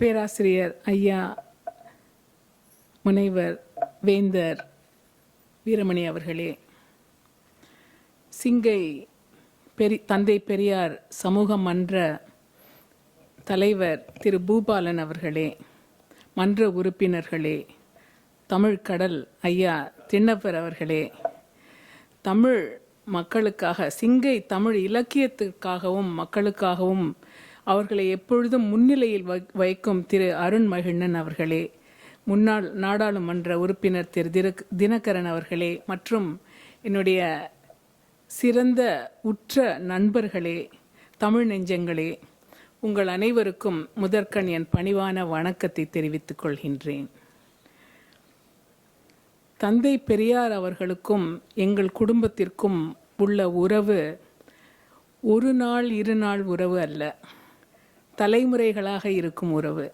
பேராசிரியர் ஐயா முனைவர் வேந்தர் வீரமணி அவர்களே சிங்கை பெரி தந்தை பெரியார் சமூக மன்ற தலைவர் திரு. பூபாலன் அவர்களே மன்ற உறுப்பினர்களே தமிழ் கடல் ஐயா திண்ணப்பர் அவர்களே தமிழ் மக்களுக்காக சிங்கை தமிழ் இலக்கியத்திற்காகவும் மக்களுக்காகவும் அவர்களை எப்பொழுதும் முன்னிலையில் வை- வைக்கும் திரு அருண் மகிழ்நன் அவர்களே முன்னாள் நாடாளுமன்ற உறுப்பினர் திரு தினக்- தினகரன் அவர்களே மற்றும் என்னுடைய சிறந்த உற்ற நண்பர்களே தமிழ் நெஞ்சங்களே உங்கள் அனைவருக்கும் முதற்கண் என் பணிவான வணக்கத்தை தெரிவித்துக் கொள்கின்றேன். தந்தை பெரியார் அவர்களுக்கும் எங்கள் குடும்பத்திற்கும் உள்ள உறவு ஒரு நாள் இரு நாள் உறவு அல்ல. தலைமுறைகளாக இருக்கும் உறவு.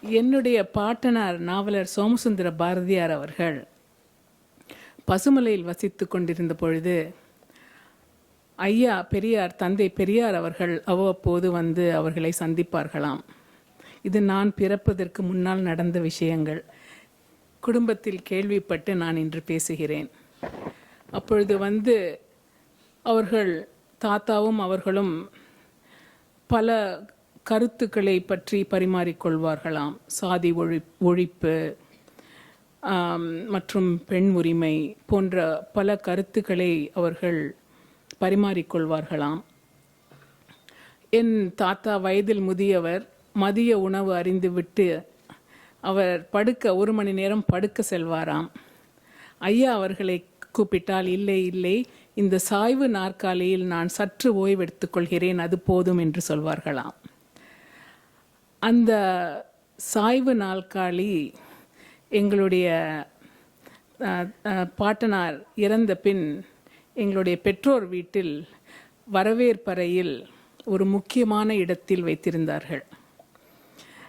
என்னுடைய பாட்டனார் நாவலர் சோமசுந்தர பாரதியார் அவர்கள் பசுமலையில் வசித்து கொண்டிருந்த பொழுது ஐயா பெரியார் தந்தை பெரியார் அவர்கள் அவ்வப்போது வந்து அவர்களை சந்திப்பார்களாம். இது நான் பிறப்பதற்கு முன்னால் நடந்த விஷயங்கள். குடும்பத்தில் கேள்விப்பட்டு நான் இன்று பேசுகிறேன். அப்பொழுது வந்து அவர்கள் தாத்தாவும் அவர்களும் பல கருத்துக்களை பற்றி பரிமாறிக்கொள்வார்களாம். சாதி ஒழி ஒழிப்பு மற்றும் பெண் உரிமை போன்ற பல கருத்துக்களை அவர்கள் பரிமாறிக்கொள்வார்களாம். என் தாத்தா வயதில் முதியவர் மதிய உணவு அறிந்துவிட்டு அவர் படுக்க ஒரு மணி நேரம் படுக்க செல்வாராம். ஐயா அவர்களை கூப்பிட்டால் இல்லை இல்லை இந்த சாய்வு நாற்காலியில் நான் சற்று ஓய்வெடுத்துக் கொள்கிறேன் அது போதும் என்று சொல்வார்களாம். அந்த சாய்வு நாற்காலி எங்களுடைய பாட்டனார் இறந்த பின் எங்களுடைய பெற்றோர் வீட்டில் வரவேற்பறையில் ஒரு முக்கியமான இடத்தில் வைத்திருந்தார்கள்.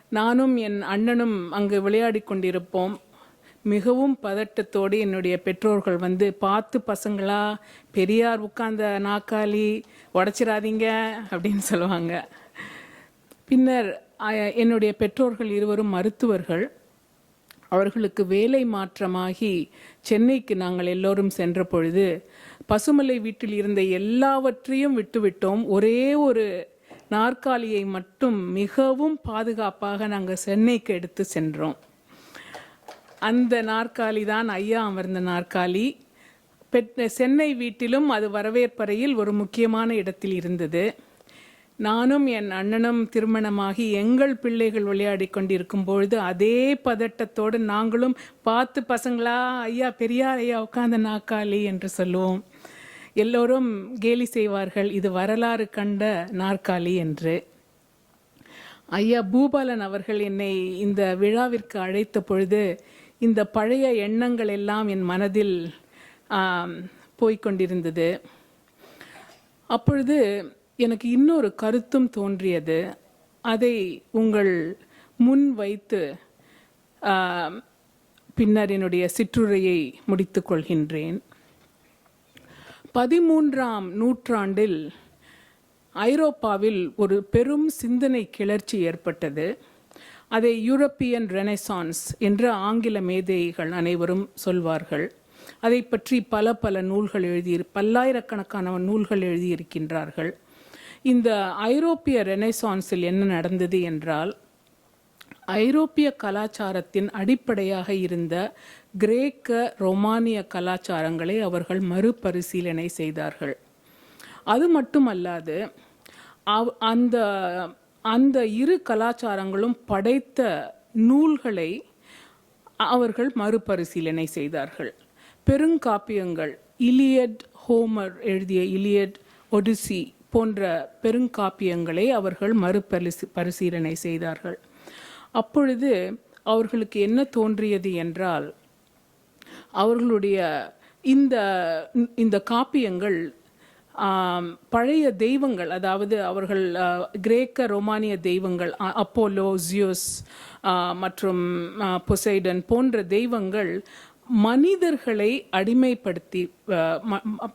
நானும் என் அண்ணனும் அங்கு விளையாடி கொண்டிருப்போம். மிகவும் பதட்டத்தோடு என்னுடைய பெற்றோர்கள் வந்து பார்த்து பசங்களா பெரியார் உட்கார்ந்த நாக்காளி உடச்சிடாதீங்க அப்படின்னு சொல்லுவாங்க. பின்னர் என்னுடைய பெற்றோர்கள் இருவரும் மருத்துவர்கள். அவர்களுக்கு வேலை மாற்றமாகி சென்னைக்கு நாங்கள் எல்லோரும் சென்ற பொழுது பசுமலை வீட்டில் இருந்த எல்லாவற்றையும் விட்டுவிட்டோம். ஒரே ஒரு நாற்காலியை மட்டும் மிகவும் பாதுகாப்பாக நாங்கள் சென்னைக்கு எடுத்து சென்றோம். அந்த நாற்காலி தான் ஐயா அமர்ந்த நாற்காலி. பெட் சென்னை வீட்டிலும் அது வரவேற்பறையில் ஒரு முக்கியமான இடத்தில் இருந்தது. நானும் என் அண்ணனும் திருமணமாகி எங்கள் பிள்ளைகள் விளையாடி கொண்டிருக்கும் பொழுது அதே பதட்டத்தோடு நாங்களும் பார்த்து பசங்களா ஐயா பெரியார் ஐயா உட்காந்த நாற்காலி என்று சொல்லுவோம். எல்லோரும் கேலி செய்வார்கள் இது வரலாறு கண்ட நாற்காலி என்று. ஐயா பூபாலன் அவர்கள் என்னை இந்த விழாவிற்கு அழைத்த பொழுது இந்த பழைய எண்ணங்கள் எல்லாம் என் மனதில் போய்கொண்டிருந்தது போய்க்கொண்டிருந்தது. அப்பொழுது எனக்கு இன்னொரு கருத்தும் தோன்றியது. அதை உங்கள் முன் வைத்து பின்னர் என்னுடைய சிற்றுரையை முடித்துக்கொள்கின்றேன் பதிமூன்றாம் நூற்றாண்டில் ஐரோப்பாவில் ஒரு பெரும் சிந்தனை கிளர்ச்சி ஏற்பட்டது. அதை யூரோப்பியன் ரெனைசான்ஸ் என்று ஆங்கில மேதைகள் அனைவரும் சொல்வார்கள். அதை பற்றி பல பல நூல்கள் எழுதி பல்லாயிரக்கணக்கான நூல்கள் எழுதியிருக்கின்றார்கள். இந்த ஐரோப்பிய ரெனைசான்ஸில் என்ன நடந்தது என்றால் ஐரோப்பிய கலாச்சாரத்தின் அடிப்படையாக இருந்த கிரேக்க ரோமானிய கலாச்சாரங்களை அவர்கள் மறுபரிசீலனை செய்தார்கள். அது மட்டுமல்லாது அவ்- அந்த அந்த இரு கலாச்சாரங்களும் படைத்த நூல்களை அவர்கள் மறுபரிசீலனை செய்தார்கள். பெருங்காப்பியங்கள் இலியட் ஹோமர் எழுதிய இலியட் ஒடிசி போன்ற பெருங்காப்பியங்களை அவர்கள் மறுபரிசு பரிசீலனை செய்தார்கள். அப்பொழுது அவர்களுக்கு என்ன தோன்றியது என்றால் அவர்களுடைய இந்த இந்த காப்பியங்கள் பழைய தெய்வங்கள் அதாவது அவர்கள் கிரேக்க ரோமானிய தெய்வங்கள் அப்போலோ ஜியோஸ் மற்றும் பொசைடன் போன்ற தெய்வங்கள் மனிதர்களை அடிமைப்படுத்தி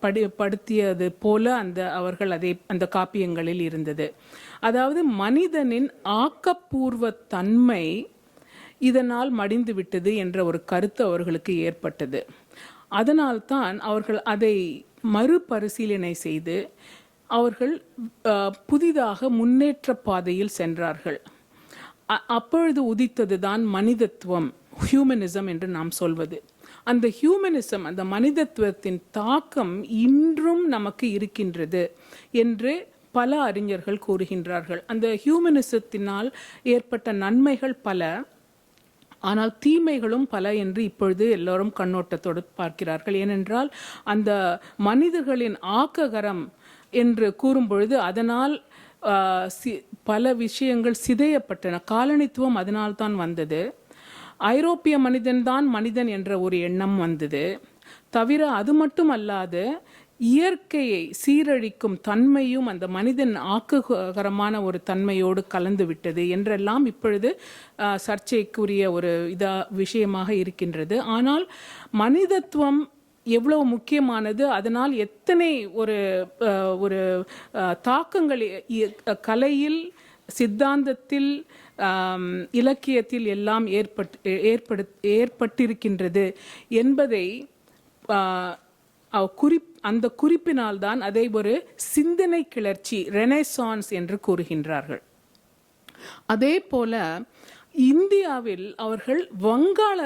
படி படுத்தியது போல அந்த அவர்கள் அதை அந்த காப்பியங்களில் இருந்தது. அதாவது மனிதனின் ஆக்கப்பூர்வ தன்மை இதனால் மடிந்து விட்டது என்ற ஒரு கருத்து அவர்களுக்கு ஏற்பட்டது. அதனால்தான் அவர்கள் அதை மறுபரிசீலனை செய்து அவர்கள் புதிதாக முன்னேற்ற பாதையில் சென்றார்கள். அ- அப்பொழுது உதித்ததுதான் மனிதத்துவம் ஹியூமனிசம் என்று நாம் சொல்வது. அந்த ஹியூமனிசம் அந்த மனிதத்துவத்தின் தாக்கம் இன்றும் நமக்கு இருக்கின்றது என்று பல அறிஞர்கள் கூறுகின்றார்கள். அந்த ஹியூமனிசத்தினால் ஏற்பட்ட நன்மைகள் பல. ஆனால் தீமைகளும் பல என்று இப்பொழுது எல்லோரும் கண்ணோட்டத்தோடு பார்க்கிறார்கள். ஏனென்றால் அந்த மனிதர்களின் ஆக்ககரம் என்று கூறும்பொழுது அதனால் சி- பல விஷயங்கள் சிதையப்பட்டன. காலனித்துவம் அதனால் தான் வந்தது. ஐரோப்பிய மனிதன்தான் மனிதன் என்ற ஒரு எண்ணம் வந்தது. தவிர அது மட்டும் அல்லாது இயற்கையை சீரழிக்கும் தன்மையும் அந்த மனிதன் ஆக்ககரமான ஒரு தன்மையோடு கலந்து விட்டது என்றெல்லாம் இப்பொழுது சர்ச்சைக்குரிய ஒரு இதா விஷயமாக இருக்கின்றது. ஆனால் மனிதத்துவம் எவ்வளவு முக்கியமானது அதனால் எத்தனை ஒரு ஒரு தாக்கங்கள் இ- கலையில் சித்தாந்தத்தில் இலக்கியத்தில் எல்லாம் ஏற்பட்டு ஏற்படு ஏற்பட்டிருக்கின்றது என்பதை குறிப்பு குறிப் அந்த குறிப்பினால்தான் அதை ஒரு சிந்தனை கிளர்ச்சி ரெனேசான்ஸ் என்று கூறுகின்றார்கள். அதே போல இந்தியாவில் அவர்கள் வங்காள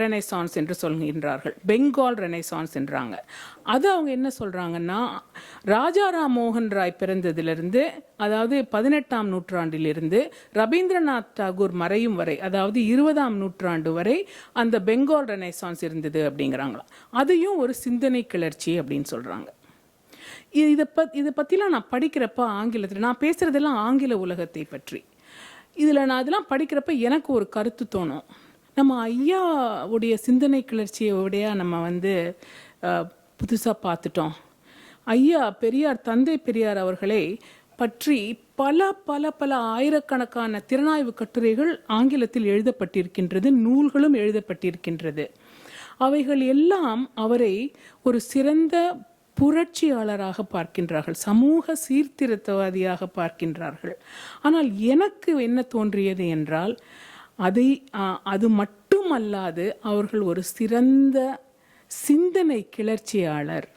ரெனைசான்ஸ் என்று சொல்கின்றார்கள். பெங்கால் ரெனைசான்ஸ் என்றாங்க. அது அவங்க என்ன சொல்கிறாங்கன்னா ராஜாராம் மோகன் ராய் பிறந்ததிலிருந்து அதாவது பதினெட்டாம் நூற்றாண்டிலிருந்து ரவீந்திரநாத் தாகூர் மறையும் வரை அதாவது இருபதாம் நூற்றாண்டு வரை அந்த பெங்கால் ரெனைசான்ஸ் இருந்தது அப்படிங்கிறாங்களாம். அதையும் ஒரு சிந்தனை கிளர்ச்சி அப்படின்னு சொல்கிறாங்க இது இதை பத் இதை பற்றிலாம் நான் படிக்கிறப்ப ஆங்கிலத்தில் நான் பேசுகிறதெல்லாம் ஆங்கில உலகத்தை பற்றி. இதில் நான் அதெல்லாம் படிக்கிறப்ப எனக்கு ஒரு கருத்து தோணும். நம்ம ஐயாவுடைய சிந்தனை கிளர்ச்சியோடைய நம்ம வந்து புதுசாக பார்த்துட்டோம். ஐயா பெரியார் தந்தை பெரியார் அவர்களை பற்றி பல பல பல ஆயிரக்கணக்கான திறனாய்வு கட்டுரைகள் ஆங்கிலத்தில் எழுதப்பட்டிருக்கின்றது நூல்களும் எழுதப்பட்டிருக்கின்றது. அவைகள் எல்லாம் அவரை ஒரு சிறந்த புரட்சியாளராக பார்க்கின்றார்கள். சமூக சீர்திருத்தவாதியாக பார்க்கின்றார்கள். ஆனால் எனக்கு என்ன தோன்றியது என்றால் அதை அது மட்டுமல்லாது அவர்கள் ஒரு சிறந்த சிந்தனை கிளர்ச்சியாளர்.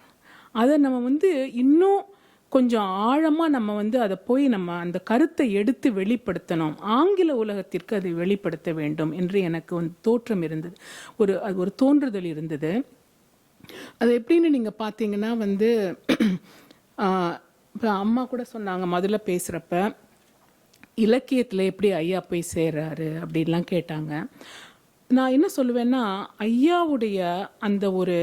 அதை நம்ம வந்து இன்னும் கொஞ்சம் ஆழமாக நம்ம வந்து அதை போய் நம்ம அந்த கருத்தை எடுத்து வெளிப்படுத்தணும். ஆங்கில உலகத்திற்கு அதை வெளிப்படுத்த வேண்டும் என்று எனக்கு வந்து தோற்றம் இருந்தது. ஒரு அது ஒரு தோன்றுதல் இருந்தது. அது எப்படின்னு நீங்கள் பார்த்தீங்கன்னா வந்து இப்போ அம்மா கூட சொன்னாங்க முதல்ல பேசுகிறப்ப இலக்கியத்தில் எப்படி ஐயா போய் சேர்றாரு அப்படின்லாம் கேட்டாங்க. நான் என்ன சொல்லுவேன்னா ஐயாவுடைய அந்த ஒரு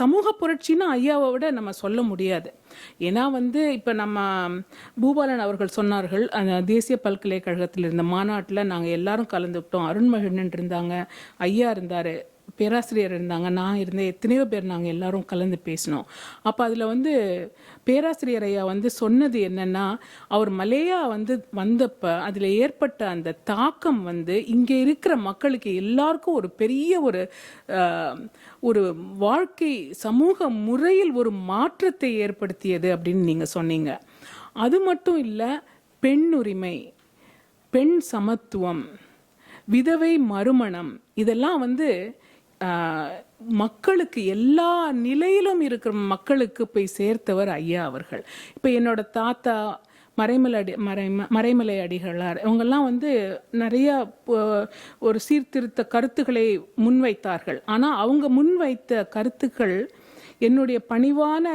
சமூக புரட்சின்னா ஐயாவை விட நம்ம சொல்ல முடியாது. ஏன்னா வந்து இப்போ நம்ம பூபாலன் அவர்கள் சொன்னார்கள் அந்த தேசிய பல்கலைக்கழகத்தில் இருந்த மாநாட்டில் நாங்கள் எல்லாரும் கலந்துக்கிட்டோம். அருண்மகிழ்னன் இருந்தாங்க ஐயா இருந்தார். பேராசிரியர் இருந்தாங்க. நான் இருந்தேன் எத்தனையோ பேர் நாங்கள் எல்லாரும் கலந்து பேசினோம். அப்போ அதில் வந்து பேராசிரியர் ஐயா வந்து சொன்னது என்னன்னா அவர் மலையா வந்து வந்தப்போ அதில் ஏற்பட்ட அந்த தாக்கம் வந்து இங்கே இருக்கிற மக்களுக்கு எல்லாருக்கும் ஒரு பெரிய ஒரு ஒரு வாழ்க்கை சமூக முறையில் ஒரு மாற்றத்தை ஏற்படுத்தியது அப்படின்னு நீங்கள் சொன்னீங்க. அது மட்டும் இல்லை பெண் உரிமை பெண் சமத்துவம் விதவை மறுமணம் இதெல்லாம் வந்து மக்களுக்கு எல்லா நிலையிலும் இருக்கிற மக்களுக்கு போய் சேர்த்தவர் ஐயா அவர்கள். இப்போ என்னோட தாத்தா மறைமலை அடி மறைம மறைமலை அடிகளார் இவங்கெல்லாம் வந்து நிறைய ஒரு சீர்திருத்த கருத்துக்களை முன்வைத்தார்கள். ஆனால் அவங்க முன்வைத்த கருத்துக்கள் என்னுடைய பணிவான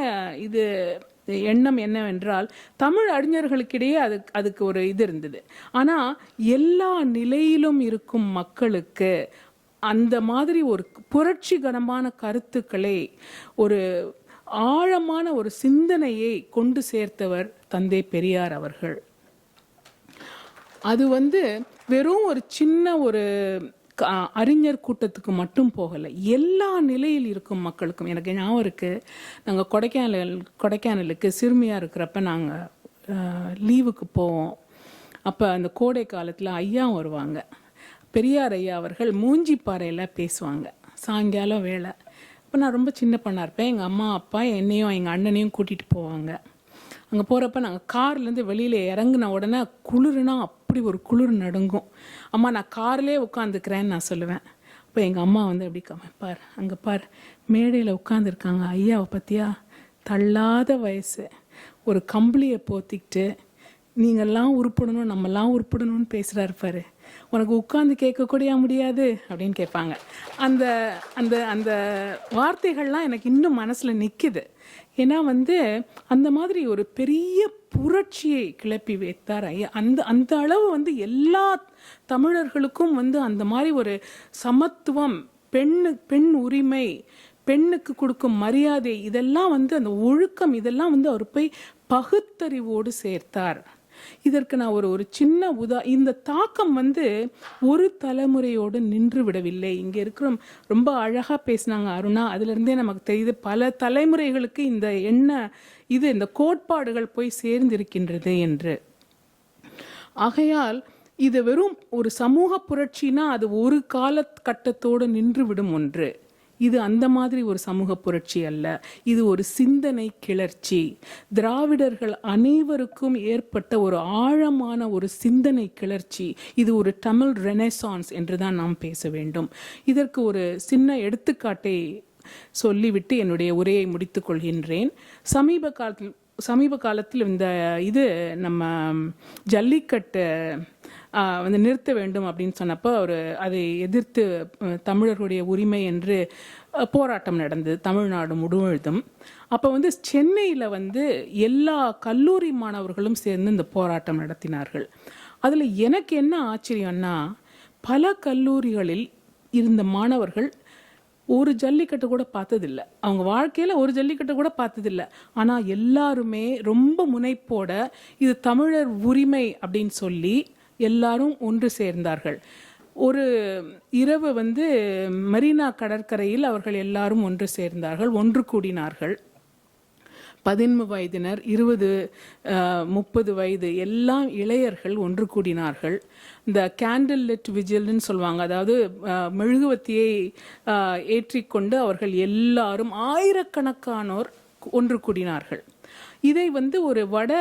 இது எண்ணம் என்னவென்றால் தமிழ் அறிஞர்களுக்கிடையே அது அதுக்கு ஒரு இது இருந்தது. ஆனால் எல்லா நிலையிலும் இருக்கும் மக்களுக்கு அந்த மாதிரி ஒரு புரட்சிகரமான கருத்துக்களை ஒரு ஆழமான ஒரு சிந்தனையை கொண்டு சேர்த்தவர் தந்தை பெரியார் அவர்கள். அது வந்து வெறும் ஒரு சின்ன ஒரு அறிஞர் கூட்டத்துக்கு மட்டும் போகலை. எல்லா நிலையில் இருக்கும் மக்களுக்கும் எனக்கு ஞாபகம் இருக்குது நாங்கள் கொடைக்கானல் கொடைக்கானலுக்கு சிறுமியாக இருக்கிறப்ப நாங்கள் லீவுக்கு போவோம். அப்போ அந்த கோடை காலத்தில் ஐயா வருவாங்க. பெரியார் ஐயா அவர்கள் மூஞ்சிப்பாறையில் பேசுவாங்க. சாயங்காலம் வேலை. இப்போ நான் ரொம்ப சின்ன பொண்ணாக இருப்பேன். எங்கள் அம்மா அப்பா என்னையும் எங்கள் அண்ணனையும் கூட்டிகிட்டு போவாங்க. அங்கே போகிறப்ப நாங்கள் கார்லேருந்து வெளியில் இறங்குன உடனே குளிருனா அப்படி ஒரு குளிர் நடுங்கும். அம்மா நான் கார்லேயே உட்காந்துக்கிறேன்னு நான் சொல்லுவேன். அப்போ எங்கள் அம்மா வந்து அப்படி காம பார் அங்கே பார் மேடையில் உட்காந்துருக்காங்க ஐயாவை பற்றியா தள்ளாத வயசு. ஒரு கம்பளியை போத்திக்கிட்டு நீங்கள்லாம் உருப்படணும் நம்மலாம் உருப்படணும்னு பேசுகிறாரு பாரு. உனக்கு உட்காந்து கேட்கக்கூடியா முடியாது? அப்படின்னு கேட்பாங்க. அந்த அந்த அந்த வார்த்தைகள்லாம் எனக்கு இன்னும் மனசில் நிற்குது ஏன்னா வந்து அந்த மாதிரி ஒரு பெரிய புரட்சியை கிளப்பி வைத்தார் ஐயா. அந்த அந்த அளவு வந்து எல்லா தமிழர்களுக்கும் வந்து அந்த மாதிரி ஒரு சமத்துவம் பெண்ணு பெண் உரிமை பெண்ணுக்கு கொடுக்கும் மரியாதை இதெல்லாம் வந்து அந்த ஒழுக்கம் இதெல்லாம் வந்து அவர் போய் பகுத்தறிவோடு சேர்த்தார். இதற்கு நான் ஒரு ஒரு சின்ன உதா இந்த தாக்கம் வந்து ஒரு தலைமுறையோடு நின்று விடவில்லை. இங்கே இருக்கிற ரொம்ப அழகாக பேசினாங்க அருணா. அதுலேருந்தே நமக்கு தெரியுது பல தலைமுறைகளுக்கு இந்த எண்ண இது இந்த கோட்பாடுகள் போய் சேர்ந்திருக்கின்றது என்று. ஆகையால் இது வெறும் ஒரு சமூக புரட்சினா அது ஒரு காலகட்டத்தோடு நின்று விடும் ஒன்று. இது அந்த மாதிரி ஒரு சமூக புரட்சி அல்ல. இது ஒரு சிந்தனை கிளர்ச்சி. திராவிடர்கள் அனைவருக்கும் ஏற்பட்ட ஒரு ஆழமான ஒரு சிந்தனை கிளர்ச்சி. இது ஒரு தமிழ் ரெனசான்ஸ் என்று தான் நாம் பேச வேண்டும். இதற்கு ஒரு சின்ன எடுத்துக்காட்டை சொல்லிவிட்டு என்னுடைய உரையை முடித்துக் கொள்கின்றேன். சமீப காலத்தில் சமீப காலத்தில் இந்த இது நம்ம ஜல்லிக்கட்டு வந்து நிறுத்த வேண்டும் அப்படின்னு சொன்னப்போ அவர் அதை எதிர்த்து தமிழர்களுடைய உரிமை என்று போராட்டம் நடந்தது தமிழ்நாடு முழுவதும். அப்போ வந்து சென்னையில் வந்து எல்லா கல்லூரி மாணவர்களும் சேர்ந்து இந்த போராட்டம் நடத்தினார்கள். அதில் எனக்கு என்ன ஆச்சரியம்னா பல கல்லூரிகளில் இருந்த மாணவர்கள் ஒரு ஜல்லிக்கட்டு கூட பார்த்ததில்ல. அவங்க வாழ்க்கையில் ஒரு ஜல்லிக்கட்டு கூட பார்த்ததில்ல. ஆனால் எல்லாருமே ரொம்ப முனைப்போட இது தமிழர் உரிமை அப்படின்னு சொல்லி எல்லாரும் ஒன்று சேர்ந்தார்கள். ஒரு இரவு வந்து மரீனா கடற்கரையில் அவர்கள் எல்லாரும் ஒன்று சேர்ந்தார்கள் ஒன்று கூடினார்கள். பதின்ம வயதினர் இருபது முப்பது வயது எல்லாம் இளையர்கள் ஒன்று கூடினார்கள். இந்த கேண்டில் லிட் விஜில்னு சொல்லுவாங்க அதாவது மெழுகுவத்தியை மெழுகுவர்த்தியை ஏற்றிக்கொண்டு அவர்கள் எல்லாரும் ஆயிரக்கணக்கானோர் ஒன்று கூடினார்கள். இதை வந்து ஒரு வட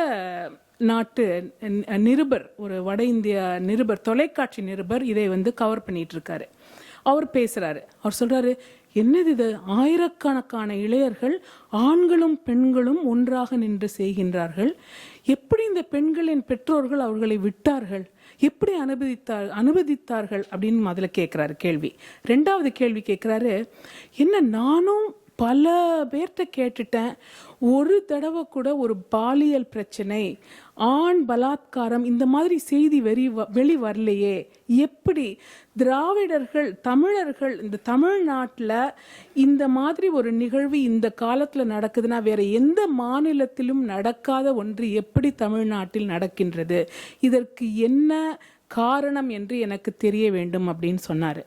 நாட்டு நிருபர் ஒரு வட இந்திய நிருபர் தொலைக்காட்சி நிருபர் இதை வந்து கவர் பண்ணிட்டு இருக்காரு அவர் பேசுறாரு. அவர் சொல்றாரு என்னது இது? ஆயிரக்கணக்கான இளையர்கள் ஆண்களும் பெண்களும் ஒன்றாக நின்று செய்கின்றார்கள். எப்படி இந்த பெண்களின் பெற்றோர்கள் அவர்களை விட்டார்கள்? எப்படி அனுமதித்தார் அனுமதித்தார்கள் அப்படின்னு அதில் கேட்குறாரு கேள்வி. ரெண்டாவது கேள்வி கேட்குறாரு என்ன நானும் பல பேர்கிட்ட கேட்டுட்டேன். ஒரு தடவை கூட ஒரு பாலியல் பிரச்சனை ஆண் பலாத்காரம் இந்த மாதிரி செய்தி வெறி வெளி வரலையே. எப்படி திராவிடர்கள் தமிழர்கள் இந்த தமிழ்நாட்டில் இந்த மாதிரி ஒரு நிகழ்வு இந்த காலத்தில் நடக்குதுன்னா வேற எந்த மாநிலத்திலும் நடக்காத ஒன்று எப்படி தமிழ்நாட்டில் நடக்கின்றது? இதற்கு என்ன காரணம் என்று எனக்கு தெரிய வேண்டும் அப்படின்னு சொன்னார்.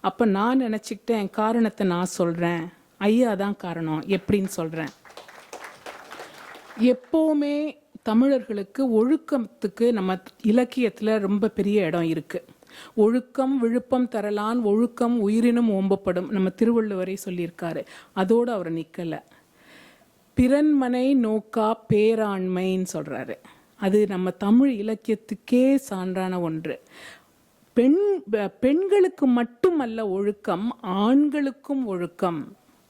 அப்போ நான் நினச்சிக்கிட்டேன் காரணத்தை நான் சொல்கிறேன் ஐயா தான் காரணம் எப்படின்னு சொல்கிறேன் எப்போவுமே தமிழர்களுக்கு ஒழுக்கத்துக்கு நம்ம இலக்கியத்தில் ரொம்ப பெரிய இடம் இருக்குது ஒழுக்கம் விழுப்பம் தரலான் ஒழுக்கம் உயிரினும் ஓம்பப்படும் நம்ம திருவள்ளுவரை சொல்லியிருக்காரு. அதோடு அவர் நிற்கலை பிறன்மனை நோக்கா பேராண்மைன்னு சொல்கிறாரு அது நம்ம தமிழ் இலக்கியத்துக்கே சான்றான ஒன்று. பெண் பெண்களுக்கு மட்டுமல்ல ஒழுக்கம் ஆண்களுக்கும் ஒழுக்கம்.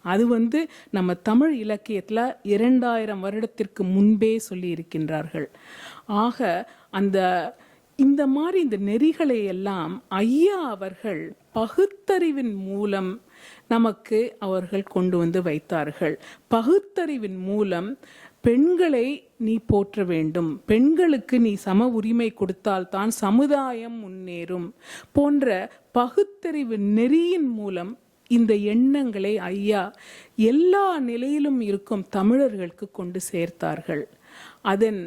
அது வந்து நம்ம தமிழ் இலக்கியத்தில் இரண்டாயிரம் வருடத்திற்கு முன்பே சொல்லி இருக்கின்றார்கள் ஆக அந்த இந்த மாதிரி இந்த நெறிகளை எல்லாம் ஐயா அவர்கள் பகுத்தறிவின் மூலம் நமக்கு அவர்கள் கொண்டு வந்து வைத்தார்கள். பகுத்தறிவின் மூலம் பெண்களை நீ போற்ற வேண்டும். பெண்களுக்கு நீ சம உரிமை கொடுத்தால்தான் சமுதாயம் முன்னேறும் போன்ற பகுத்தறிவு நெறியின் மூலம் இந்த எண்ணங்களை ஐயா எல்லா நிலையிலும் இருக்கும் தமிழர்களுக்கு கொண்டு சேர்த்தார்கள். அதன்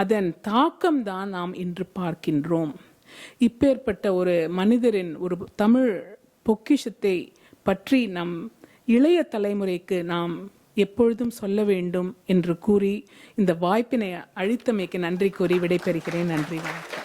அதன் தாக்கம்தான் நாம் இன்று பார்க்கின்றோம். இப்பேற்பட்ட ஒரு மனிதரின் ஒரு தமிழ் பொக்கிஷத்தை பற்றி நம் இளைய தலைமுறைக்கு நாம் எப்பொழுதும் சொல்ல வேண்டும் என்று கூறி இந்த வாய்ப்பினை அழித்தமைக்கு நன்றி கூறி விடைபெறுகிறேன். நன்றி வணக்கம்.